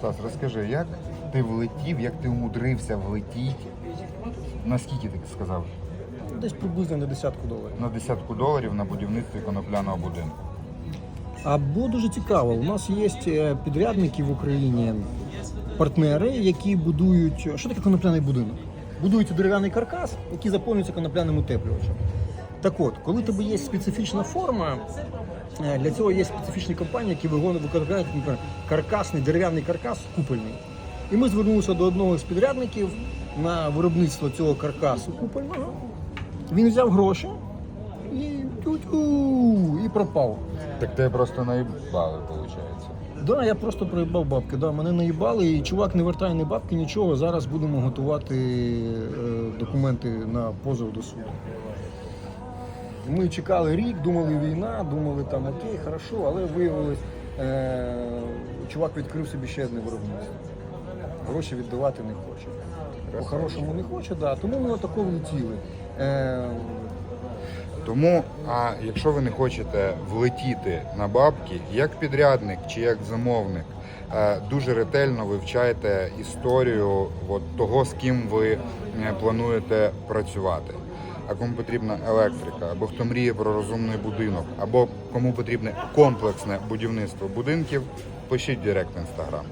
Стас, розкажи, як ти влетів, як ти умудрився влетіти? Наскільки ти сказав? Десь приблизно на десятку доларів. На десятку доларів на будівництві конопляного будинку. Або дуже цікаво, у нас є е, підрядники в Україні, партнери, які будують. Що таке конопляний будинок? Будують дерев'яний каркас, який заповнюється конопляним утеплювачем. Так от, коли тебе є специфічна форма, для цього є специфічні компанії, які наприклад, каркасний дерев'яний каркас купольний. І ми звернулися до одного з підрядників на виробництво цього каркасу купольного. Він взяв гроші і тю-тю, і пропав. Так тебе просто наїбали, виходить. Да, я просто проїбав бабки. Да, мене наїбали, і чувак не вертає ні бабки, нічого. Зараз будемо готувати е, документи на позов до суду. Ми чекали рік, думали війна, думали там окей, хорошо, але виявилось, е, чувак відкрив собі ще одне виробництво. Гроші віддавати не хоче. По-хорошому не хоче, да. тому ми отако влетіли. Е, Тому, а якщо ви не хочете влетіти на бабки, як підрядник чи як замовник, е, дуже ретельно вивчайте історію от того, з ким ви е, плануєте працювати. А кому потрібна електрика, або хто мріє про розумний будинок, або кому потрібне комплексне будівництво будинків, пишіть в інстаграм.